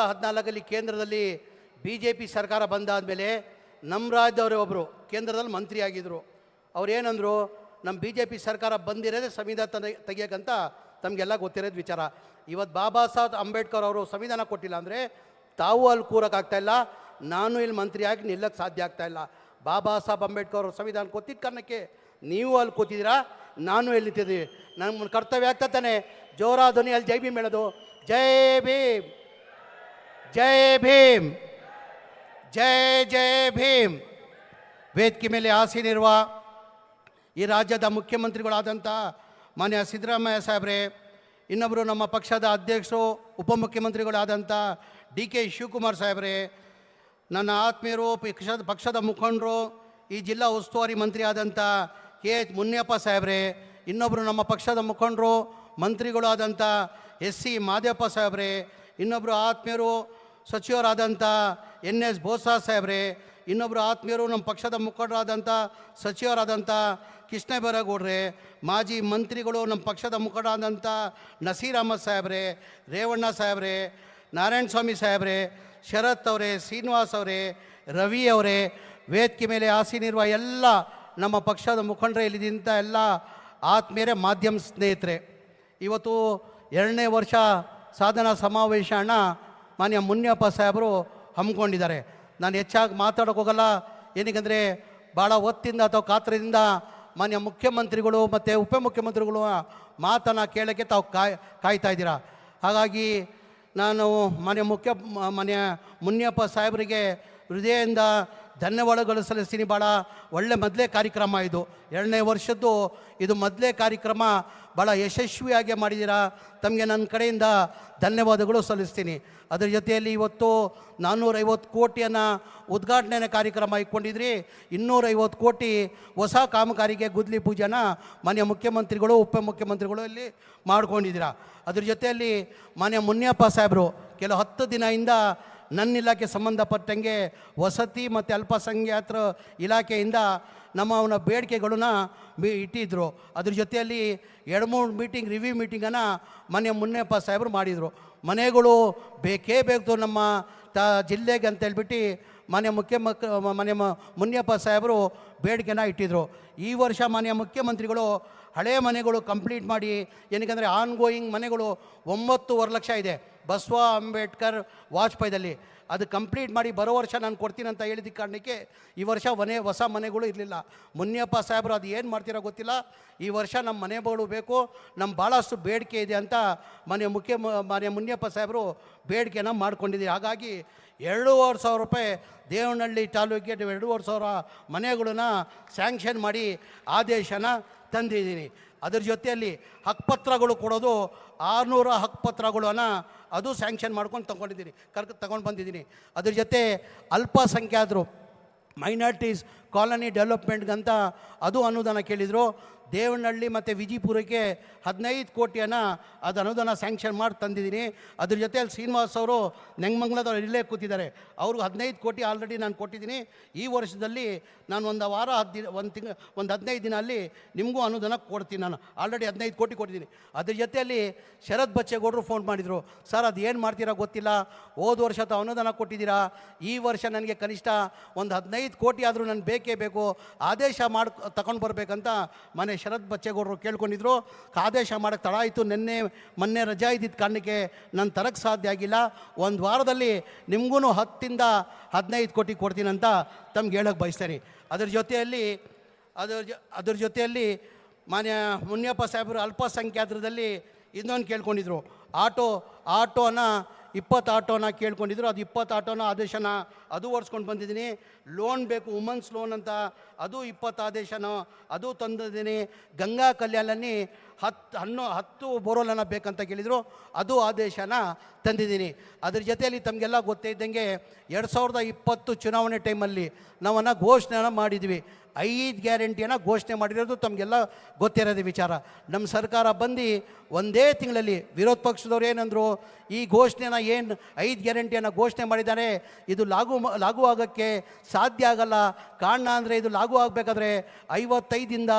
ಹದಿನಾಲ್ಕಲ್ಲಿ ಕೇಂದ್ರದಲ್ಲಿ B J P ಸರ್ಕಾರ ಬಂದಾದಮೇಲೆ ನಮ್ಮ ರಾಜ್ಯದವರೇ ಒಬ್ಬರು ಕೇಂದ್ರದಲ್ಲಿ ಮಂತ್ರಿ ಆಗಿದ್ದರು ಅವ್ರು ಏನಂದರು ನಮ್ಮ ಬಿ ಜೆ ಪಿ ಸರ್ಕಾರ ಬಂದಿರೋದೇ ಸಂವಿಧಾನ ತೆಗಿಯೋಕ್ಕಂತ ತಮಗೆಲ್ಲ ಗೊತ್ತಿರೋದು ವಿಚಾರ. ಇವತ್ತು ಬಾಬಾ ಸಾಹೇಬ್ ಅಂಬೇಡ್ಕರ್ ಅವರು ಸಂವಿಧಾನ ಕೊಟ್ಟಿಲ್ಲ ಅಂದರೆ ತಾವು ಅಲ್ಲಿ ಕೂರೋಕ್ಕಾಗ್ತಾ ಇಲ್ಲ, ನಾನು ಇಲ್ಲಿ ಮಂತ್ರಿಯಾಗಿ ನಿಲ್ಲಕ್ಕೆ ಸಾಧ್ಯ ಆಗ್ತಾ ಇಲ್ಲ. ಬಾಬಾ ಸಾಹೇಬ್ ಅಂಬೇಡ್ಕರ್ ಅವರು ಸಂವಿಧಾನ ಕೊಟ್ಟಿದ್ದ ಕಾರಣಕ್ಕೆ ನೀವು ಅಲ್ಲಿ ಕೂತಿದ್ದೀರಾ, ನಾನು ಎಲ್ಲಿ ನಿಂತಿದ್ದೀವಿ ನಮ್ಮ ಕರ್ತವ್ಯ ಆಗ್ತಾ ತಾನೆ. ಜೋರಾಧ್ವನಿ ಅಲ್ಲಿ ಜೈ ಭೀಮ್ ಹೇಳೋದು. ಜೈ ಭೀಮ್. ಜೈ ಭೀಮ್. ಜೈ ಜಯ ಭೀಮ್. ವೇದಿಕೆ ಮೇಲೆ ಆಸೀನಿರುವ ಈ ರಾಜ್ಯದ ಮುಖ್ಯಮಂತ್ರಿಗಳಾದಂಥ ಮಾನ್ಯ ಸಿದ್ದರಾಮಯ್ಯ ಸಾಹೇಬ್ರೆ ಇನ್ನೊಬ್ಬರು ನಮ್ಮ ಪಕ್ಷದ ಅಧ್ಯಕ್ಷರು, ಉಪಮುಖ್ಯಮಂತ್ರಿಗಳಾದಂಥ ಡಿ ಕೆ ಶಿವಕುಮಾರ್ ಸಾಹೇಬ್ರೆ, ನನ್ನ ಆತ್ಮೀಯರು, ಪಕ್ಷದ ಪಕ್ಷದ ಮುಖಂಡರು, ಈ ಜಿಲ್ಲಾ ಉಸ್ತುವಾರಿ ಮಂತ್ರಿ ಆದಂಥ ಕೆ ಎಚ್ ಮುನಿಯಪ್ಪ ಸಾಹೇಬ್ರೆ ಇನ್ನೊಬ್ಬರು ನಮ್ಮ ಪಕ್ಷದ ಮುಖಂಡರು ಮಂತ್ರಿಗಳು ಆದಂಥ ಎಸ್ ಸಿ ಮಾದೇವಪ್ಪ ಸಾಹೇಬ್ರೆ ಇನ್ನೊಬ್ಬರು ಆತ್ಮೀಯರು ಸಚಿವರಾದಂಥ ಎನ್ ಎಸ್ ಬೋಸಾ ಸಾಹೇಬ್ರೆ ಇನ್ನೊಬ್ಬರು ಆತ್ಮೀಯರು ನಮ್ಮ ಪಕ್ಷದ ಮುಖಂಡರಾದಂಥ ಸಚಿವರಾದಂಥ ಕೃಷ್ಣ ಬೈರೇಗೌಡ್ರೆ ಮಾಜಿ ಮಂತ್ರಿಗಳು ನಮ್ಮ ಪಕ್ಷದ ಮುಖಂಡರಾದಂಥ ನಸೀರ್ ಅಹಮದ್ ಸಾಹೇಬ್ರೆ, ರೇವಣ್ಣ ಸಾಹೇಬ್ರೆ, ನಾರಾಯಣ ಸ್ವಾಮಿ ಸಾಹೇಬ್ರೆ, ಶರತ್ ಅವರೇ, ಶ್ರೀನಿವಾಸ್ ಅವರೇ, ರವಿ ಅವರೇ, ವೇದಿಕೆ ಮೇಲೆ ಆಸೀನಿರುವ ಎಲ್ಲ ನಮ್ಮ ಪಕ್ಷದ ಮುಖಂಡರೇ, ಇಲ್ಲಿದ್ದಂಥ ಎಲ್ಲ ಆತ್ಮೀಯರೇ, ಮಾಧ್ಯಮ ಸ್ನೇಹಿತರೆ, ಇವತ್ತು ಎರಡನೇ ವರ್ಷ ಸಾಧನಾ ಸಮಾವೇಶ ಮಾನ್ಯ ಮುನ್ಯಪ್ಪ ಸಾಹೇಬರು ಹಮ್ಮಿಕೊಂಡಿದ್ದಾರೆ. ನಾನು ಹೆಚ್ಚಾಗಿ ಮಾತಾಡೋಕೆ ಹೋಗಲ್ಲ. ಏನಕ್ಕೆಂದರೆ ಭಾಳ ಒತ್ತಿಂದ ಅಥವಾ ಕಾತ್ರದಿಂದ ಮಾನ್ಯ ಮುಖ್ಯಮಂತ್ರಿಗಳು ಮತ್ತು ಉಪಮುಖ್ಯಮಂತ್ರಿಗಳು ಮಾತನ್ನು ಕೇಳೋಕ್ಕೆ ತಾವು ಕಾಯ್, ಕಾಯ್ತಾ ಇದ್ದೀರಾ. ಹಾಗಾಗಿ ನಾನು ಮಾನ್ಯ ಮುಖ್ಯ, ಮಾನ್ಯ ಮುನ್ಯಪ್ಪ ಸಾಹೇಬರಿಗೆ ಹೃದಯದಿಂದ ಧನ್ಯವಾದಗಳು ಸಲ್ಲಿಸ್ತೀನಿ ಭಾಳ ಒಳ್ಳೆ ಮೊದಲೇ ಕಾರ್ಯಕ್ರಮ ಇದು. ಎರಡನೇ ವರ್ಷದ್ದು ಇದು ಮೊದಲೇ ಕಾರ್ಯಕ್ರಮ ಭಾಳ ಯಶಸ್ವಿಯಾಗಿ ಮಾಡಿದ್ದೀರಾ. ತಮಗೆ ನನ್ನ ಕಡೆಯಿಂದ ಧನ್ಯವಾದಗಳು ಸಲ್ಲಿಸ್ತೀನಿ. ಅದರ ಜೊತೆಯಲ್ಲಿ ಇವತ್ತು ನಾನ್ನೂರೈವತ್ತು ಕೋಟಿಯನ್ನು ಉದ್ಘಾಟನೆ ಕಾರ್ಯಕ್ರಮ ಇಟ್ಕೊಂಡಿದ್ರಿ. ಇನ್ನೂರೈವತ್ತು ಕೋಟಿ ಹೊಸ ಕಾಮಗಾರಿಗೆ ಗುದ್ಲಿ ಪೂಜೆನ ಮಾನ್ಯ ಮುಖ್ಯಮಂತ್ರಿಗಳು, ಉಪಮುಖ್ಯಮಂತ್ರಿಗಳು ಇಲ್ಲಿ ಮಾಡ್ಕೊಂಡಿದ್ದೀರಾ. ಅದ್ರ ಜೊತೆಯಲ್ಲಿ ಮಾನ್ಯ ಮುನಿಯಪ್ಪ ಸಾಹೇಬರು ಕೆಲವು ಹತ್ತು ದಿನದಿಂದ ನನ್ನ ಇಲಾಖೆ ಸಂಬಂಧಪಟ್ಟಂಗೆ ವಸತಿ ಮತ್ತು ಅಲ್ಪಸಂಖ್ಯಾತರ ಇಲಾಖೆಯಿಂದ ನಮ್ಮ ಅವನ ಬೇಡಿಕೆಗಳನ್ನ ಮೀ ಇಟ್ಟಿದ್ದರು ಅದ್ರ ಜೊತೆಯಲ್ಲಿ ಎರಡು ಮೂರು ಮೀಟಿಂಗ್, ರಿವ್ಯೂ ಮೀಟಿಂಗನ್ನು ಮನೆ ಮುನ್ನೆಪ್ಪ ಸಾಹೇಬರು ಮಾಡಿದರು. ಮನೆಗಳು ಬೇಕೇ ಬೇಕು ನಮ್ಮ ತ ಜಿಲ್ಲೆಗೆ ಅಂತ ಹೇಳ್ಬಿಟ್ಟು ಮಾನ್ಯ ಮುಖ್ಯ ಮಾನ್ಯ ಮ- ಮುನಿಯಪ್ಪ ಸಾಹೇಬರು ಬೇಡಿಕೆನ ಇಟ್ಟಿದ್ದರು ಈ ವರ್ಷ ಮಾನ್ಯ ಮುಖ್ಯಮಂತ್ರಿಗಳು ಹಳೆಯ ಮನೆಗಳು ಕಂಪ್ಲೀಟ್ ಮಾಡಿ, ಏನಕ್ಕೆ ಅಂದರೆ ಆನ್ಗೋಯಿಂಗ್ ಮನೆಗಳು ಒಂಬತ್ತೂವರೆ ಲಕ್ಷ ಇದೆ. ಬಸವ ಅಂಬೇಡ್ಕರ್ ವಾಜಪೇಯಿದಲ್ಲಿ ಅದು ಕಂಪ್ಲೀಟ್ ಮಾಡಿ ಬರೋ ವರ್ಷ ನಾನು ಕೊಡ್ತೀನಿ ಅಂತ ಹೇಳಿದ ಕಾರಣಕ್ಕೆ ಈ ವರ್ಷ ಮನೆ, ಹೊಸ ಮನೆಗಳು ಇರಲಿಲ್ಲ. ಮುನಿಯಪ್ಪ ಸಾಹೇಬರು ಅದು ಏನು ಮಾಡ್ತೀರೋ ಗೊತ್ತಿಲ್ಲ. ಈ ವರ್ಷ ನಮ್ಮ ಮನೆಗಳು ಬೇಕು. ನಮ್ಮ ಭಾಳಷ್ಟು ಬೇಡಿಕೆ ಇದೆ ಅಂತ ಮನೆ ಮುಖ್ಯ ಮನೆ ಮುನಿಯಪ್ಪ ಸಾಹೇಬರು ಬೇಡಿಕೆನ ಮಾಡ್ಕೊಂಡಿದ್ದೀವಿ ಹಾಗಾಗಿ ಎರಡೂವರೆ ಸಾವಿರ ರೂಪಾಯಿ ದೇವನಹಳ್ಳಿ ತಾಲೂಕಿಗೆ ಎರಡೂವರೆ ಸಾವಿರ ಮನೆಗಳನ್ನ ಸ್ಯಾಂಕ್ಷನ್ ಮಾಡಿ ಆದೇಶನ ತಂದಿದ್ದೀನಿ. ಅದ್ರ ಜೊತೆಯಲ್ಲಿ ಹಕ್ಕುಪತ್ರಗಳು ಕೊಡೋದು, ಆರುನೂರ ಹಕ್ಕುಪತ್ರಗಳನ್ನು ಅದು ಸ್ಯಾಂಕ್ಷನ್ ಮಾಡ್ಕೊಂಡು ತೊಗೊಂಡಿದ್ದೀನಿ ಕರ್ಕ ತಗೊಂಡು ಬಂದಿದ್ದೀನಿ. ಅದ್ರ ಜೊತೆ ಅಲ್ಪಸಂಖ್ಯಾತರು ಮೈನಾರಿಟೀಸ್ ಕಾಲನಿ ಡೆವಲಪ್ಮೆಂಟ್ಗಂತ ಅದು ಅನುದಾನ ಕೇಳಿದರು. ದೇವನಹಳ್ಳಿ ಮತ್ತು ವಿಜಿಪುರಕ್ಕೆ ಹದಿನೈದು ಕೋಟಿಯನ್ನು ಅದು ಅನುದಾನ ಸ್ಯಾಂಕ್ಷನ್ ಮಾಡಿ ತಂದಿದ್ದೀನಿ. ಅದ್ರ ಜೊತೆಯಲ್ಲಿ ಶ್ರೀನಿವಾಸ್ ಅವರು ನೆಂಗಮಂಗ್ಲದವ್ರು ಇಲ್ಲೇ ಕೂತಿದ್ದಾರೆ. ಅವ್ರಿಗೆ ಹದಿನೈದು ಕೋಟಿ ಆಲ್ರೆಡಿ ನಾನು ಕೊಟ್ಟಿದ್ದೀನಿ. ಈ ವರ್ಷದಲ್ಲಿ ನಾನು ಒಂದು ವಾರ ದಿನ, ಒಂದು ತಿಂಗ, ಒಂದು ಹದಿನೈದು ದಿನ ಅಲ್ಲಿ ನಿಮಗೂ ಅನುದಾನ ಕೊಡ್ತೀನಿ ನಾನು. ಆಲ್ರೆಡಿ ಹದಿನೈದು ಕೋಟಿ ಕೊಟ್ಟಿದ್ದೀನಿ. ಅದ್ರ ಜೊತೆಯಲ್ಲಿ ಶರತ್ ಬಚ್ಚೇಗೌಡರು ಫೋನ್ ಮಾಡಿದರು. ಸರ್, ಅದು ಏನು ಮಾಡ್ತೀರಾ ಗೊತ್ತಿಲ್ಲ. ಹೋದ ವರ್ಷ ತಾವು ಅನುದಾನ ಕೊಟ್ಟಿದ್ದೀರಾ. ಈ ವರ್ಷ ನನಗೆ ಕನಿಷ್ಠ ಒಂದು ಹದಿನೈದು ಕೋಟಿ ಆದರೂ ನನಗೆ ಬೇಕೇ ಬೇಕು. ಆದೇಶ ಮಾಡಿ ತಗೊಂಡು ಬರಬೇಕಂತ ಮನೆ ಶರತ್ ಬಚ್ಚೇಗೌಡರು ಕೇಳ್ಕೊಂಡಿದ್ರು ಆದೇಶ ಮಾಡೋಕ್ಕೆ ತಡ ಆಯಿತು, ನಿನ್ನೆ ಮೊನ್ನೆ ರಜಾ ಇದ್ದಿದ್ದ ಕಾರಣಕ್ಕೆ ನಾನು ತರಕ್ಕೆ ಸಾಧ್ಯ ಆಗಿಲ್ಲ. ಒಂದು ವಾರದಲ್ಲಿ ನಿಮಗೂ ಹತ್ತಿಂದ ಹದಿನೈದು ಕೋಟಿ ಕೊಡ್ತೀನಂತ ತಮ್ಗೆ ಹೇಳೋಕ್ಕೆ ಬಯಸ್ತೇನೆ ಅದ್ರ ಜೊತೆಯಲ್ಲಿ, ಅದ್ರ ಜೊ, ಅದ್ರ ಜೊತೆಯಲ್ಲಿ ಮಾನ್ಯ ಮುನಿಯಪ್ಪ ಸಾಹೇಬರು ಅಲ್ಪಸಂಖ್ಯಾತರದಲ್ಲಿ ಇನ್ನೊಂದು ಕೇಳ್ಕೊಂಡಿದ್ರು. ಆಟೋ, ಆಟೋನ ಇಪ್ಪತ್ತು ಆಟೋನ ಕೇಳ್ಕೊಂಡಿದ್ರು, ಅದು ಇಪ್ಪತ್ತು ಆಟೋನ ಆದೇಶನ ಅದು ಓಡಿಸ್ಕೊಂಡು ಬಂದಿದ್ದೀನಿ. ಲೋನ್ ಬೇಕು, ವುಮೆನ್ಸ್ ಲೋನ್ ಅಂತ, ಅದು ಇಪ್ಪತ್ತು ಆದೇಶನ, ಅದು ತಂದಿದ್ದೀನಿ. ಗಂಗಾ ಕಲ್ಯಾಣಲ್ಲಿ ಹತ್ತು ಹನ್ನೊ, ಹತ್ತು ಬೋರೋಲನ ಬೇಕಂತ ಕೇಳಿದರು, ಅದು ಆದೇಶನ ತಂದಿದ್ದೀನಿ. ಅದ್ರ ಜೊತೆಯಲ್ಲಿ ತಮಗೆಲ್ಲ ಗೊತ್ತೇ ಇದ್ದಂಗೆ ಎರಡು ಸಾವಿರದ ಇಪ್ಪತ್ತು ಚುನಾವಣೆ ಟೈಮಲ್ಲಿ ನಾವನ್ನು ಘೋಷಣೆನ ಮಾಡಿದ್ವಿ. ಐದು ಗ್ಯಾರಂಟಿಯನ್ನು ಘೋಷಣೆ ಮಾಡಿರೋದು ತಮಗೆಲ್ಲ ಗೊತ್ತಿರೋದು ವಿಚಾರ. ನಮ್ಮ ಸರ್ಕಾರ ಬಂದು ಒಂದೇ ತಿಂಗಳಲ್ಲಿ ವಿರೋಧ ಪಕ್ಷದವ್ರು ಏನಂದರು, ಈ ಘೋಷಣೆನ ಏನು ಐದು ಗ್ಯಾರಂಟಿಯನ್ನು ಘೋಷಣೆ ಮಾಡಿದ್ದಾರೆ, ಇದು ಲಾಗು ಲಾಗು ಆಗೋಕ್ಕೆ ಸಾಧ್ಯ ಆಗಲ್ಲ. ಕಾರಣ ಅಂದರೆ ಇದು ಲಾಗು ಆಗಬೇಕಾದ್ರೆ ಐವತ್ತೈದಿಂದ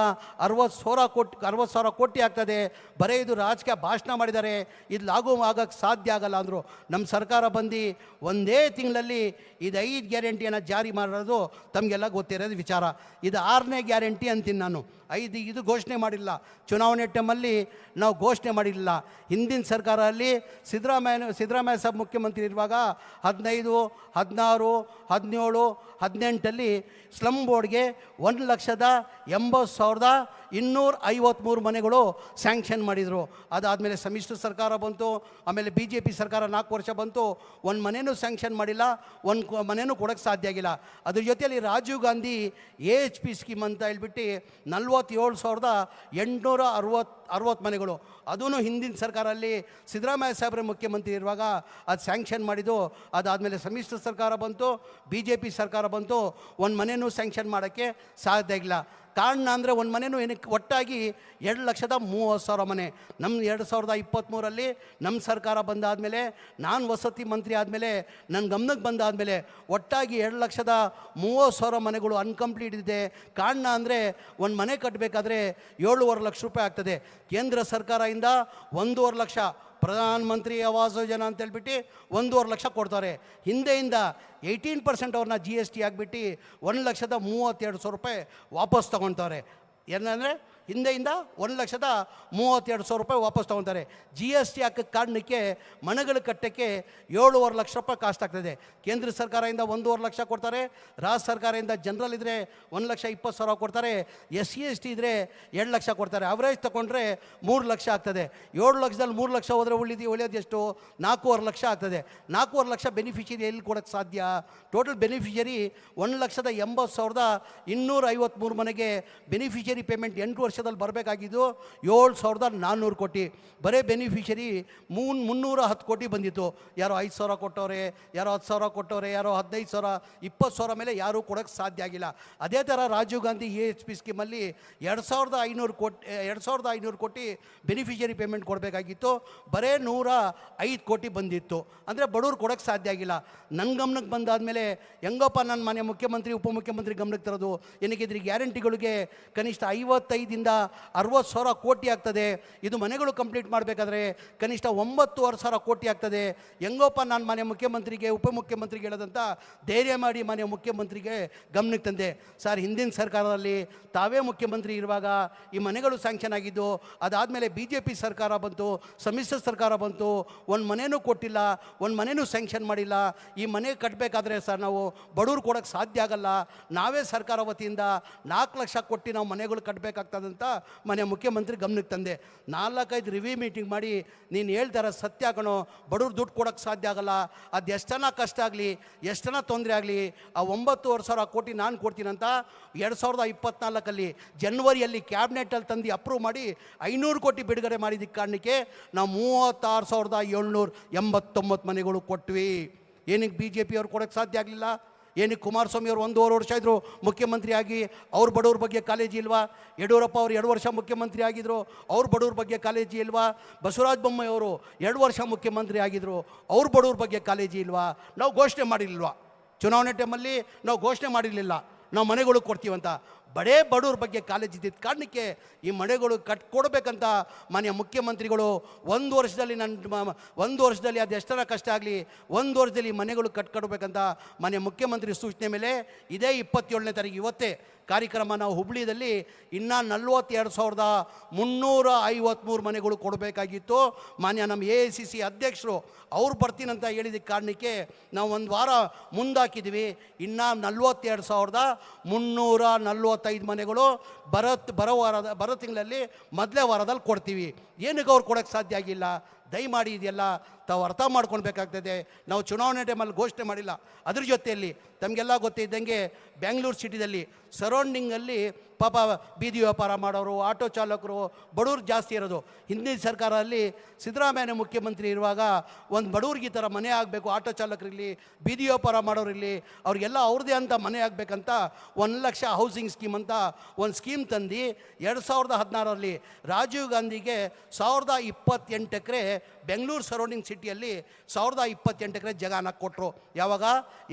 ಅರವತ್ತು ಸಾವಿರ ಕೋಟಿ, ಅರವತ್ತು ಸಾವಿರ ಕೋಟಿ ಆಗ್ತದೆ. ಬರೀ ಇದು ರಾಜಕೀಯ ಭಾಷಣ ಮಾಡಿದ್ದಾರೆ, ಇದು ಲಾಗು ಆಗೋಕ್ಕೆ ಸಾಧ್ಯ ಆಗಲ್ಲ ಅಂದರು. ನಮ್ಮ ಸರ್ಕಾರ ಬಂದು ಒಂದೇ ತಿಂಗಳಲ್ಲಿ ಇದು ಐದು ಗ್ಯಾರಂಟಿಯನ್ನು ಜಾರಿ ಮಾಡಿರೋದು ತಮಗೆಲ್ಲ ಗೊತ್ತಿರೋದು ವಿಚಾರ. ಇದು ಆರನೇ ಗ್ಯಾರಂಟಿ ಅಂತೀನಿ ನಾನು. ಐದು ಇದು ಘೋಷಣೆ ಮಾಡಿಲ್ಲ. ಚುನಾವಣೆ ಟೈಮಲ್ಲಿ ನಾವು ಘೋಷಣೆ ಮಾಡಿಲ್ಲ. ಹಿಂದಿನ ಸರ್ಕಾರದಲ್ಲಿ ಸಿದ್ದರಾಮಯ್ಯ ಸಿದ್ದರಾಮಯ್ಯ ಸಾಹೇಬ್ ಮುಖ್ಯಮಂತ್ರಿ ಇರುವಾಗ ಹದಿನೈದು, ಹದಿನಾರು, ಹದಿನೇಳು, ಹದಿನೆಂಟಲ್ಲಿ ಸ್ಲಮ್ ಬೋರ್ಡ್ಗೆ ಒಂದು ಲಕ್ಷದ ಎಂಬತ್ತು ಸಾವಿರದ ಇನ್ನೂರ ಐವತ್ತ್ಮೂರು ಮನೆಗಳು ಸ್ಯಾಂಕ್ಷನ್ ಮಾಡಿದರು. ಅದಾದಮೇಲೆ ಸಮ್ಮಿಶ್ರ ಸರ್ಕಾರ ಬಂತು, ಆಮೇಲೆ ಬಿ ಜೆ ಪಿ ಸರ್ಕಾರ ನಾಲ್ಕು ವರ್ಷ ಬಂತು. ಒಂದು ಮನೆಯೂ ಸ್ಯಾಂಕ್ಷನ್ ಮಾಡಿಲ್ಲ, ಒಂದು ಮನೆಯೂ ಕೊಡೋಕ್ಕೆ ಸಾಧ್ಯ ಆಗಿಲ್ಲ. ಅದ್ರ ಜೊತೆಯಲ್ಲಿ Rajiv Gandhi A H P scheme ಅಂತ ಹೇಳ್ಬಿಟ್ಟು ನಲ್ವತ್ತೇಳು ಸಾವಿರದ ಎಂಟುನೂರ ಅರವತ್ತು ಅರವತ್ತು ಮನೆಗಳು. ಅದೂ ಹಿಂದಿನ ಸರ್ಕಾರಲ್ಲಿ ಸಿದ್ದರಾಮಯ್ಯ ಸಾಹೇಬ್ರ ಮುಖ್ಯಮಂತ್ರಿ ಇರುವಾಗ ಅದು ಸ್ಯಾಂಕ್ಷನ್ ಮಾಡಿದ್ದು. ಅದಾದಮೇಲೆ ಸಮ್ಮಿಶ್ರ ಸರ್ಕಾರ ಬಂತು ಬಿ ಜೆ ಪಿ ಸರ್ಕಾರ ಬಂತು. ಒಂದು ಮನೆಯೂ ಸ್ಯಾಂಕ್ಷನ್ ಮಾಡೋಕ್ಕೆ ಸಾಧ್ಯ ಇಲ್ಲ ಕಾರಣ ಅಂದರೆ ಒಂದು ಮನೆಯೂ ಏನಕ್ಕೆ ಒಟ್ಟಾಗಿ ಎರಡು ಲಕ್ಷದ ಮೂವತ್ತು ಸಾವಿರ ಮನೆ. ನಮ್ಮ ಎರಡು ಸಾವಿರದ ಇಪ್ಪತ್ತ್ಮೂರಲ್ಲಿ ನಮ್ಮ ಸರ್ಕಾರ ಬಂದಾದಮೇಲೆ, ನಾನು ವಸತಿ ಮಂತ್ರಿ ಆದಮೇಲೆ ನನ್ನ ಗಮನಕ್ಕೆ ಬಂದಾದಮೇಲೆ ಒಟ್ಟಾಗಿ ಎರಡು ಲಕ್ಷದ ಮೂವತ್ತು ಸಾವಿರ ಮನೆಗಳು ಅನ್ಕಂಪ್ಲೀಟ್ ಇದೆ. ಕಾರಣ ಅಂದರೆ ಒಂದು ಮನೆ ಕಟ್ಟಬೇಕಾದ್ರೆ ಏಳುವರೆ ಲಕ್ಷ ರೂಪಾಯಿ ಆಗ್ತದೆ. ಕೇಂದ್ರ ಸರ್ಕಾರದಿಂದ ಒಂದೂವರೆ ಲಕ್ಷ ಪ್ರಧಾನ ಮಂತ್ರಿ ಆವಾಸ್ ಯೋಜನಾ ಅಂತ ಹೇಳ್ಬಿಟ್ಟು ಒಂದೂವರೆ ಲಕ್ಷ ಕೊಡ್ತಾರೆ. ಹಿಂದೆಯಿಂದ ಏಯ್ಟೀನ್ ಪರ್ಸೆಂಟ್ ಅವ್ರನ್ನ ಜಿ ಎಸ್ ಟಿ ಆಗಿಬಿಟ್ಟು ಒಂದು ಲಕ್ಷದ ಮೂವತ್ತೆರಡು ಸಾವಿರ ರೂಪಾಯಿ ವಾಪಸ್ ತೊಗೊಳ್ತಾರೆ. ಏನಂದರೆ ಹಿಂದೆಯಿಂದ ಒಂದು ಲಕ್ಷದ ಮೂವತ್ತೆರಡು ಸಾವಿರ ರೂಪಾಯಿ ವಾಪಸ್ ತೊಗೊತಾರೆ. ಜಿ ಎಸ್ ಟಿ ಹಾಕೋ ಕಾರಣಕ್ಕೆ ಮನೆಗಳು ಕಟ್ಟಕ್ಕೆ ಏಳುವರೆ ಲಕ್ಷ ರೂಪಾಯಿ ಕಾಸ್ಟ್ ಆಗ್ತದೆ. ಕೇಂದ್ರ ಸರ್ಕಾರದಿಂದ ಒಂದೂವರೆ ಲಕ್ಷ ಕೊಡ್ತಾರೆ. ರಾಜ್ಯ ಸರ್ಕಾರದಿಂದ ಜನರಲ್ ಇದ್ದರೆ ಒಂದು ಲಕ್ಷ ಇಪ್ಪತ್ತು ಸಾವಿರ ಕೊಡ್ತಾರೆ. ಎಸ್ ಸಿ ಎಸ್ ಟಿ ಇದ್ದರೆ ಎರಡು ಲಕ್ಷ ಕೊಡ್ತಾರೆ. ಅವರೇಜ್ ತೊಗೊಂಡ್ರೆ ಮೂರು ಲಕ್ಷ ಆಗ್ತದೆ. ಏಳು ಲಕ್ಷದಲ್ಲಿ ಮೂರು ಲಕ್ಷ ಹೋದರೆ ಉಳಿದು, ಉಳಿಯೋದು ಎಷ್ಟು? ನಾಲ್ಕೂವರೆ ಲಕ್ಷ ಆಗ್ತದೆ. ನಾಲ್ಕೂವರೆ ಲಕ್ಷ ಬೆನಿಫಿಷರಿ ಎಲ್ಲಿ ಕೊಡೋಕ್ಕೆ ಸಾಧ್ಯ? ಟೋಟಲ್ ಬೆನಿಫಿಷರಿ ಒಂದು ಲಕ್ಷದ ಎಂಬತ್ತು ಸಾವಿರದ ಇನ್ನೂರ ಐವತ್ತ್ಮೂರು ಮನೆಗೆ ಬೆನಿಫಿಷರಿ ಪೇಮೆಂಟ್ ಎಂಟು ವರ್ಷದಲ್ಲಿ ಬರಬೇಕಾಗಿದ್ದು ಏಳು ಸಾವಿರದ ನಾನ್ನೂರು ಕೋಟಿ. ಬರೀ ಬೆನಿಫಿಷರಿ ಮೂನ್ ಮುನ್ನೂರ ಹತ್ತು ಕೋಟಿ ಬಂದಿತ್ತು. ಯಾರೋ ಐದು ಸಾವಿರ ಕೊಟ್ಟವ್ರೆ, ಯಾರೋ ಹತ್ತು ಸಾವಿರ ಕೊಟ್ಟವ್ರೆ, ಯಾರೋ ಹದಿನೈದು ಸಾವಿರ, ಇಪ್ಪತ್ತು ಸಾವಿರ ಮೇಲೆ ಯಾರೂ ಕೊಡೋಕೆ ಸಾಧ್ಯ ಆಗಿಲ್ಲ. ಅದೇ ಥರ Rajiv Gandhi A H P ಸ್ಕೀಮಲ್ಲಿ ಎರಡು ಸಾವಿರದ ಐನೂರು ಕೋಟಿ, ಎರಡು ಸಾವಿರದ ಐನೂರು ಕೋಟಿ ಬೆನಿಫಿಷರಿ ಪೇಮೆಂಟ್ ಕೊಡಬೇಕಾಗಿತ್ತು. ಬರೇ ನೂರ ಐದು ಕೋಟಿ ಬಂದಿತ್ತು. ಅಂದರೆ ಬಡವ್ರು ಕೊಡೋಕೆ ಸಾಧ್ಯ ಆಗಿಲ್ಲ. ನನ್ನ ಗಮನಕ್ಕೆ ಬಂದಾದಮೇಲೆ ಹೆಂಗಪ್ಪ ನನ್ನ ಮನೆ ಮುಖ್ಯಮಂತ್ರಿ, ಉಪಮುಖ್ಯಮಂತ್ರಿ ಗಮನಕ್ಕೆ ತರೋದು? ಏನಕ್ಕೆ ಇದ್ರ ಗ್ಯಾರಂಟಿಗಳಿಗೆ ಕನಿಷ್ಠ ಐವತ್ತೈದಿಂದ ಅರವತ್ತು ಸಾವಿರ ಕೋಟಿ ಆಗ್ತದೆ. ಇದು ಮನೆಗಳು ಕಂಪ್ಲೀಟ್ ಮಾಡಬೇಕಾದ್ರೆ ಕನಿಷ್ಠ ಒಂಬತ್ತುವರೆ ಸಾವಿರ ಕೋಟಿ ಆಗ್ತದೆ. ಹೆಂಗೋಪ್ಪ ನಾನು ಮನೆ ಮುಖ್ಯಮಂತ್ರಿಗೆ, ಉಪಮುಖ್ಯಮಂತ್ರಿಗೆ ಹೇಳೋದಂತ ಧೈರ್ಯ ಮಾಡಿ ಮನೆ ಮುಖ್ಯಮಂತ್ರಿಗೆ ಗಮನಕ್ಕೆ ತಂದೆ. ಸರ್, ಹಿಂದಿನ ಸರ್ಕಾರದಲ್ಲಿ ತಾವೇ ಮುಖ್ಯಮಂತ್ರಿ ಇರುವಾಗ ಈ ಮನೆಗಳು ಸ್ಯಾಂಕ್ಷನ್ ಆಗಿದ್ದು, ಅದಾದಮೇಲೆ ಬಿ ಜೆ ಪಿ ಸರ್ಕಾರ ಬಂತು, ಸಮ್ಮಿಶ್ರ ಸರ್ಕಾರ ಬಂತು, ಒಂದು ಮನೆಯೂ ಕೊಟ್ಟಿಲ್ಲ, ಒಂದು ಮನೆಯೂ ಸ್ಯಾಂಕ್ಷನ್ ಮಾಡಿಲ್ಲ. ಈ ಮನೆ ಕಟ್ಟಬೇಕಾದ್ರೆ ಸರ್ ನಾವು ಬಡವ್ರು ಕೊಡೋಕ್ಕೆ ಸಾಧ್ಯ ಆಗಲ್ಲ. ನಾವೇ ಸರ್ಕಾರ ವತಿಯಿಂದ ನಾಲ್ಕು ಲಕ್ಷ ಕೊಟ್ಟು ನಾವು ಮನೆಗಳು ಕಟ್ಟಬೇಕಾಗ್ತದಂತ ಮನೆ ಮುಖ್ಯಮಂತ್ರಿ ಗಮನಕ್ಕೆ ತಂದೆ. ನಾಲ್ಕೈದು ರಿವ್ಯೂ ಮೀಟಿಂಗ್ ಮಾಡಿ, ನೀನು ಹೇಳ್ತಾರ ಸತ್ಯ ಕಣೋ, ಬಡವ್ರು ದುಡ್ಡು ಕೊಡೋಕೆ ಸಾಧ್ಯ ಆಗಲ್ಲ. ಅದು ಎಷ್ಟನ ಕಷ್ಟ ಆಗಲಿ ಎಷ್ಟನ ತೊಂದರೆ ಆಗಲಿ, ಆ ಒಂಬತ್ತುವರೆ ಸಾವಿರ ಕೋಟಿ ನಾನು ಕೊಡ್ತೀನಂತ ಎರಡು ಸಾವಿರದ ಇಪ್ಪತ್ನಾಲ್ಕಲ್ಲಿ ಜನ್ವರಿಯಲ್ಲಿ ಕ್ಯಾಬಿನೆಟಲ್ಲಿ ತಂದು ಅಪ್ರೂವ್ ಮಾಡಿ ಐನೂರು ಕೋಟಿ ಬಿಡುಗಡೆ ಮಾಡಿದ್ದಕ್ಕೆ ಕಾರಣಕ್ಕೆ ನಾವು ಮೂವತ್ತಾರು ಸಾವಿರದ ಏಳ್ನೂರ ಎಂಬತ್ತೊಂಬತ್ತು ಮನೆಗಳು ಕೊಟ್ವಿ. ಏನಕ್ಕೆ ಬಿ ಜೆ ಪಿಯವ್ರು ಕೊಡೋಕ್ಕೆ ಸಾಧ್ಯ ಆಗಲಿಲ್ಲ? ಏನಕ್ಕೆ ಕುಮಾರಸ್ವಾಮಿ ಅವರು ಒಂದೂವರೆ ವರ್ಷ ಇದ್ದರು ಮುಖ್ಯಮಂತ್ರಿಯಾಗಿ, ಅವ್ರ ಬಡವ್ರ ಬಗ್ಗೆ ಕಾಲೇಜಿ ಇಲ್ವಾ? ಯಡಿಯೂರಪ್ಪ ಅವರು ಎರಡು ವರ್ಷ ಮುಖ್ಯಮಂತ್ರಿ ಆಗಿದ್ದರು ಅವ್ರ ಬಡವ್ರ ಬಗ್ಗೆ ಕಾಲೇಜಿ ಇಲ್ವಾ? ಬಸವರಾಜ ಬೊಮ್ಮಾಯಿ ಅವರು ಎರಡು ವರ್ಷ ಮುಖ್ಯಮಂತ್ರಿ ಆಗಿದ್ದರು ಅವ್ರ ಬಡವ್ರ ಬಗ್ಗೆ ಕಾಲೇಜಿ ಇಲ್ವಾ? ನಾವು ಘೋಷಣೆ ಮಾಡಿರಲಿಲ್ವಾ ಚುನಾವಣೆ ಟೈಮಲ್ಲಿ ನಾವು ಘೋಷಣೆ ಮಾಡಿರಲಿಲ್ಲ. ನಾವು ಮನೆಗಳಿಗೆ ಕೊಡ್ತೀವಂತ. ಬಡೇ ಬಡವ್ರ ಬಗ್ಗೆ ಕಾಲೇಜ್ ಇದ್ದಿದ್ದ ಕಾರಣಕ್ಕೆ ಈ ಮನೆಗಳು ಕಟ್ಕೊಡ್ಬೇಕಂತ ಮಾನ್ಯ ಮುಖ್ಯಮಂತ್ರಿಗಳು ಒಂದು ವರ್ಷದಲ್ಲಿ ನನ್ನ ಒಂದು ವರ್ಷದಲ್ಲಿ ಅದು ಎಷ್ಟರ ಕಷ್ಟ ಆಗಲಿ, ಒಂದು ವರ್ಷದಲ್ಲಿ ಮನೆಗಳು ಕಟ್ಕೊಡ್ಬೇಕಂತ ಮಾನ್ಯ ಮುಖ್ಯಮಂತ್ರಿ ಸೂಚನೆ ಮೇಲೆ ಇದೇ ಇಪ್ಪತ್ತೇಳನೇ ತಾರೀಕು ಇವತ್ತೇ ಕಾರ್ಯಕ್ರಮ ನಾವು ಹುಬ್ಳಿಯಲ್ಲಿ ಇನ್ನೂ ನಲ್ವತ್ತೆರಡು ಸಾವಿರದ ಮುನ್ನೂರ ಐವತ್ತ್ಮೂರು ಮನೆಗಳು ಕೊಡಬೇಕಾಗಿತ್ತು. ಮಾನ್ಯ ನಮ್ಮ ಎ ಐ ಸಿ ಸಿ ಅಧ್ಯಕ್ಷರು ಅವ್ರು ಬರ್ತೀನಂತ ಹೇಳಿದ ಕಾರಣಕ್ಕೆ ನಾವು ಒಂದು ವಾರ ಮುಂದಾಕಿದ್ವಿ ಇನ್ನೂ ನಲ್ವತ್ತೆರಡು ಸಾವಿರದ ಮುನ್ನೂರ ನಲ್ವತ್ತೈದು ಮನೆಗಳು ಬರತ್ ಬರೋ ವಾರದ ಬರೋ ತಿಂಗಳಲ್ಲಿ ಮೊದಲೇ ವಾರದಲ್ಲಿ ಕೊಡ್ತೀವಿ. ಏನಕ್ಕೆ ಅವ್ರು ಕೊಡೋಕ್ಕೆ ಸಾಧ್ಯ ಆಗಿಲ್ಲ? ದಯಮಾಡಿ ಇದೆಲ್ಲ ತಾವು ಅರ್ಥ ಮಾಡ್ಕೊಳ್ಬೇಕಾಗ್ತದೆ. ನಾವು ಚುನಾವಣೆ ಟೈಮಲ್ಲಿ ಘೋಷಣೆ ಮಾಡಿಲ್ಲ. ಅದ್ರ ಜೊತೆಯಲ್ಲಿ ತಮಗೆಲ್ಲ ಗೊತ್ತಿದ್ದಂಗೆ ಬ್ಯಾಂಗ್ಳೂರು ಸಿಟಿದಲ್ಲಿ ಸರೌಂಡಿಂಗಲ್ಲಿ ಪಾಪ ಬೀದಿ ವ್ಯಾಪಾರ ಮಾಡೋರು, ಆಟೋ ಚಾಲಕರು, ಬಡವ್ರು ಜಾಸ್ತಿ ಇರೋದು. ಹಿಂದಿನ ಸರ್ಕಾರದಲ್ಲಿ ಸಿದ್ದರಾಮಯ್ಯ ಮುಖ್ಯಮಂತ್ರಿ ಇರುವಾಗ ಒಂದು ಬಡವ್ರಿಗೆ ಈ ಥರ ಮನೆ ಆಗಬೇಕು, ಆಟೋ ಚಾಲಕರಿರಲಿ, ಬೀದಿ ವ್ಯಾಪಾರ ಮಾಡೋರಿರಲಿ, ಅವ್ರಿಗೆಲ್ಲ ಅವ್ರದ್ದೇ ಅಂತ ಮನೆ ಆಗಬೇಕಂತ ಒಂದು ಲಕ್ಷ ಹೌಸಿಂಗ್ ಸ್ಕೀಮ್ ಅಂತ ಒಂದು ಸ್ಕೀಮ್ ತಂದು ಎರಡು ಸಾವಿರದ ಹದಿನಾರರಲ್ಲಿ ರಾಜೀವ್ ಗಾಂಧಿಗೆ ಸಾವಿರದ ಇಪ್ಪತ್ತೆಂಟು ಎಕರೆ ಬೆಂಗಳೂರು ಸರೌಂಡಿಂಗ್ ಸಿಟಿಯಲ್ಲಿ ಸಾವಿರದ ಇಪ್ಪತ್ತೆಂಟು ಎಕರೆ ಜಾಗನ ಕೊಟ್ಟರು ಯಾವಾಗ?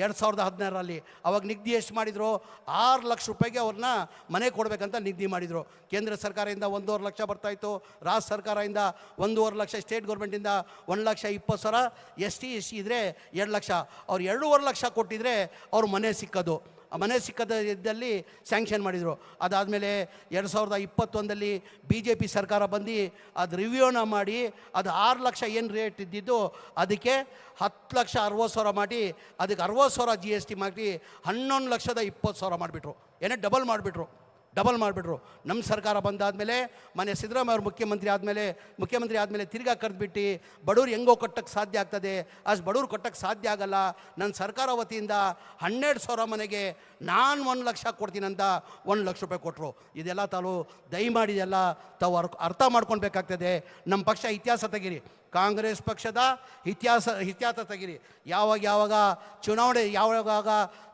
ಎರಡು ಸಾವಿರದ ಹದಿನಾರರಲ್ಲಿ. ಅವಾಗ ನಿಗದಿ ಎಷ್ಟು ಮಾಡಿದರು? ಆರು ಲಕ್ಷ ರೂಪಾಯಿಗೆ ಅವ್ರನ್ನ ಮನೆ ಕೊಡಬೇಕಂತ ನಿಗದಿ ಮಾಡಿದರು. ಕೇಂದ್ರ ಸರ್ಕಾರದಿಂದ ಒಂದೂವರೆ ಲಕ್ಷ ಬರ್ತಾಯಿತ್ತು ರಾಜ್ಯ ಸರ್ಕಾರದಿಂದ ಒಂದೂವರೆ ಲಕ್ಷ ಸ್ಟೇಟ್ ಗೌರ್ಮೆಂಟಿಂದ ಒಂದು ಲಕ್ಷ ಇಪ್ಪತ್ತು ಸಾವಿರ. ಎಸ್ ಟಿ ಎಸ್ ಟಿ ಇದ್ದರೆ ಎರಡು ಲಕ್ಷ. ಅವ್ರು ಎರಡೂವರೆ ಲಕ್ಷ ಕೊಟ್ಟಿದ್ರೆ ಅವ್ರ ಮನೆ ಸಿಕ್ಕೋದು. ಮನೆ ಸಿಕ್ಕದ ಇದ್ದಲ್ಲಿ ಸ್ಯಾಂಕ್ಷನ್ ಮಾಡಿದರು. ಅದಾದಮೇಲೆ ಎರಡು ಸಾವಿರದ ಇಪ್ಪತ್ತೊಂದಲ್ಲಿ ಬಿ ಜೆ ಪಿ ಸರ್ಕಾರ ಬಂದು ಅದು ರಿವ್ಯೂನ ಮಾಡಿ ಅದು ಆರು ಲಕ್ಷ ಏನು ರೇಟ್ ಇದ್ದಿದ್ದು ಅದಕ್ಕೆ ಹತ್ತು ಲಕ್ಷ ಅರವತ್ತು ಸಾವಿರ ಮಾಡಿ, ಅದಕ್ಕೆ ಅರವತ್ತು ಸಾವಿರ ಜಿ ಎಸ್ ಟಿ ಮಾಡಿ ಹನ್ನೊಂದು ಲಕ್ಷದ ಇಪ್ಪತ್ತು ಸಾವಿರ ಮಾಡಿಬಿಟ್ರು. ಏನೇ ಡಬಲ್ ಮಾಡಿಬಿಟ್ರು. ಡಬಲ್ ಮಾಡಿಬಿಟ್ರು. ನಮ್ಮ ಸರ್ಕಾರ ಬಂದಾದಮೇಲೆ ಮನೆ ಸಿದ್ದರಾಮಯ್ಯ ಅವರು ಮುಖ್ಯಮಂತ್ರಿ ಆದಮೇಲೆ ಮುಖ್ಯಮಂತ್ರಿ ಆದಮೇಲೆ ತಿರ್ಗಾ ಕರೆದ್ಬಿಟ್ಟು, ಬಡವ್ರು ಹೆಂಗೋ ಕಟ್ಟಕ್ಕೆ ಸಾಧ್ಯ ಆಗ್ತದೆ. ಅಷ್ಟು ಬಡವ್ರು ಕಟ್ಟಕ್ಕೆ ಸಾಧ್ಯ ಆಗಲ್ಲ. ನನ್ನ ಸರ್ಕಾರ ವತಿಯಿಂದ ಹನ್ನೆರಡು ಸಾವಿರ ಮನೆಗೆ ನಾನು ಒಂದು ಲಕ್ಷ ಕೊಡ್ತೀನಂತ ಒಂದು ಲಕ್ಷ ರೂಪಾಯಿ ಕೊಟ್ಟರು ಇದೆಲ್ಲ ತಾವು ದಯಮಾಡಿದೆಲ್ಲ ತಾವು ಅರ್ ಅರ್ಥ ಮಾಡ್ಕೊಳ್ಬೇಕಾಗ್ತದೆ. ನಮ್ಮ ಪಕ್ಷ ಇತಿಹಾಸ ತೆಗೀರಿ. ಕಾಂಗ್ರೆಸ್ ಪಕ್ಷದ ಇತಿಹಾಸ ಇತಿಹಾಸ ತೆಗಿರಿ. ಯಾವಾಗ ಯಾವಾಗ ಚುನಾವಣೆ ಯಾವಾಗ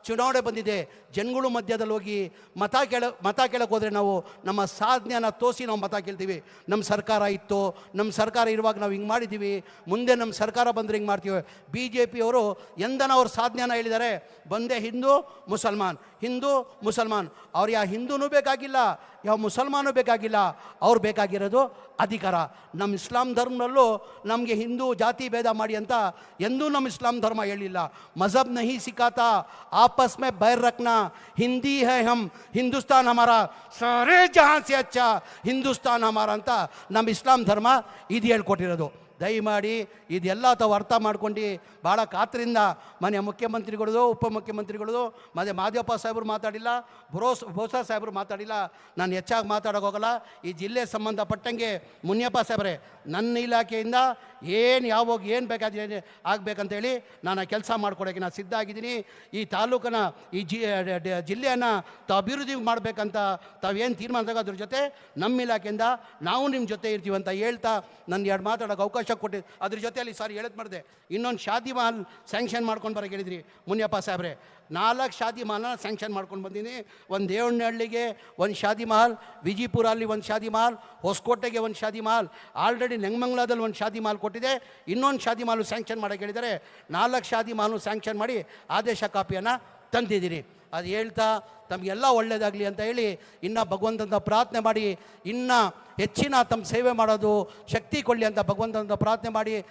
ಚುನಾವಣೆ ಬಂದಿದೆ, ಜನಗಳು ಮಧ್ಯದಲ್ಲಿ ಹೋಗಿ ಮತ ಕೇಳ, ಮತ ಕೇಳಕ್ಕೆ ಹೋದರೆ ನಾವು ನಮ್ಮ ಸಾಧನೆಯನ್ನು ತೋರಿಸಿ ನಾವು ಮತ ಕೇಳ್ತೀವಿ. ನಮ್ಮ ಸರ್ಕಾರ ಇತ್ತು, ನಮ್ಮ ಸರ್ಕಾರ ಇರುವಾಗ ನಾವು ಹಿಂಗೆ ಮಾಡಿದ್ದೀವಿ. ಮುಂದೆ ನಮ್ಮ ಸರ್ಕಾರ ಬಂದರೆ ಹಿಂಗೆ ಮಾಡ್ತೀವಿ. ಬಿ ಜೆ ಪಿಯವರು ಎಂದನ ಅವ್ರ ಸಾಧನೆಯನ್ನು ಹೇಳಿದ್ದಾರೆ, ಬಂದೆ ಹಿಂದೂ, ಮುಸಲ್ಮಾನ್. ಹಿಂದೂ, ಮುಸಲ್ಮಾನ್. ಅವ್ರು ಯಾವ ಹಿಂದೂನೂ ಬೇಕಾಗಿಲ್ಲ ಯಾವ ಮುಸಲ್ಮಾನೂ ಬೇಕಾಗಿಲ್ಲ, ಅವ್ರು ಬೇಕಾಗಿರೋದು ಅಧಿಕಾರ. ನಮ್ಮ ಇಸ್ಲಾಂ ಧರ್ಮದಲ್ಲೂ ನಮಗೆ ಹಿಂದೂ ಜಾತಿ ಭೇದ ಮಾಡಿ ಅಂತ ಎಂದೂ ನಮ್ಮ ಇಸ್ಲಾಂ ಧರ್ಮ ಹೇಳಿಲ್ಲ. ಮಜಹಬ್ ನಹಿ ಸಿಕ್ಕಾತಾ ಆಪಸ್ ಮೇ ಬೈರ್ ರಕ್ನಾ, ಹಿಂದಿ ಹೈ ಹಮ್, ಹಿಂದೂಸ್ತಾನ್ ಹಮಾರ, ಸರೇ ಜಹಾನ್ ಸೆ ಅಚ್ಚ, ಹಿಂದೂಸ್ತಾನ್ ಹಮಾರ ಅಂತ ನಮ್ಮ ಇಸ್ಲಾಂ ಧರ್ಮ ಇದು ಹೇಳ್ಕೊಟ್ಟಿರೋದು. ದಯಮಾಡಿ ಇದೆಲ್ಲ ತಾವು ಅರ್ಥ ಮಾಡ್ಕೊಂಡು ಭಾಳ ಖಾತ್ರಿಯಿಂದ ಮನೆ ಮುಖ್ಯಮಂತ್ರಿಗಳದು, ಉಪಮುಖ್ಯಮಂತ್ರಿಗಳದು ಮತ್ತು ಮಾದೇವಪ್ಪ ಸಾಹೇಬರು ಮಾತಾಡಿಲ್ಲ ಬ್ರೋಸ್ ಬೋಸಾ ಸಾಹೇಬರು ಮಾತಾಡಿಲ್ಲ, ನಾನು ಹೆಚ್ಚಾಗಿ ಮಾತಾಡೋಕೆ ಹೋಗಲ್ಲ. ಈ ಜಿಲ್ಲೆ ಸಂಬಂಧಪಟ್ಟಂಗೆ ಮುನಿಯಪ್ಪ ಸಾಹೇಬರೇ, ನನ್ನ ಇಲಾಖೆಯಿಂದ ಏನು ಯಾವಾಗ ಏನು ಬೇಕಾದ್ರೆ ಆಗಬೇಕಂತೇಳಿ ನಾನು ಕೆಲಸ ಮಾಡ್ಕೊಡೋಕ್ಕೆ ನಾನು ಸಿದ್ಧ ಆಗಿದ್ದೀನಿ. ಈ ತಾಲೂಕನ್ನ, ಈ ಜಿ ಜಿಲ್ಲೆಯನ್ನು ತಾವು ಅಭಿವೃದ್ಧಿ ಮಾಡಬೇಕಂತ ತಾವೇನು ತೀರ್ಮಾನ ಅದ್ರ ಜೊತೆ ನಮ್ಮ ಇಲಾಖೆಯಿಂದ ನಾವು ನಿಮ್ಮ ಜೊತೆ ಇರ್ತೀವಿ ಅಂತ ಹೇಳ್ತಾ ನನ್ನ ಎರಡು ಮಾತಾಡೋಕೆ ಅವಕಾಶ ಕೊಟ್ಟು ಅದ್ರ ಜೊತೆಯಲ್ಲಿ ಸಾರಿ ಹೇಳದ್ ಮಾಡಿದೆ ಇನ್ನೊಂದು ಶಾದಿ ಮಹಲ್ ಸ್ಯಾಂಕ್ಷನ್ ಮಾಡ್ಕೊಂಡು ಬರೋಕೆ ಹೇಳಿದ್ರಿ ಮುನಿಯಪ್ಪ ಸಾಹೇಬ್ರೆ. ನಾಲ್ಕು ಶಾದಿ ಮಹಲ್ನ ಸ್ಯಾಂಕ್ಷನ್ ಮಾಡ್ಕೊಂಡು ಬಂದೀನಿ. ಒಂದು ದೇವನಹಳ್ಳಿಗೆ ಒಂದು ಶಾದಿ ಮಹಲ್ ವಿಜಿಪುರ ಅಲ್ಲಿ ಒಂದು ಶಾದಿ ಮಹಲ್, ಹೊಸಕೋಟೆಗೆ ಒಂದು ಶಾದಿ ಮಹಲ್, ಆಲ್ರೆಡಿ ನೆಂಗಮಂಗ್ಲಾದಲ್ಲಿ ಒಂದು ಶಾದಿ ಮಹಲ್ ಕೊಟ್ಟಿದೆ. ಇನ್ನೊಂದು ಶಾದಿ ಮಹಲ್ ಸ್ಯಾಂಕ್ಷನ್ ಮಾಡೋಕೆ ಹೇಳಿದರೆ ನಾಲ್ಕು ಶಾದಿ ಮಹಲ್ ಸ್ಯಾಂಕ್ಷನ್ ಮಾಡಿ ಆದೇಶ ಕಾಪಿಯನ್ನು ತಂದಿದ್ದೀರಿ. ಅದು ಹೇಳ್ತಾ ತಮಗೆಲ್ಲ ಒಳ್ಳೆಯದಾಗಲಿ ಅಂತ ಹೇಳಿ ಇನ್ನು ಭಗವಂತನ ಪ್ರಾರ್ಥನೆ ಮಾಡಿ ಇನ್ನ ಹೆಚ್ಚಿನ ತಮ್ಮ ಸೇವೆ ಮಾಡೋದು ಶಕ್ತಿ ಕೊಡಲಿ ಅಂತ ಭಗವಂತನ ಪ್ರಾರ್ಥನೆ ಮಾಡಿ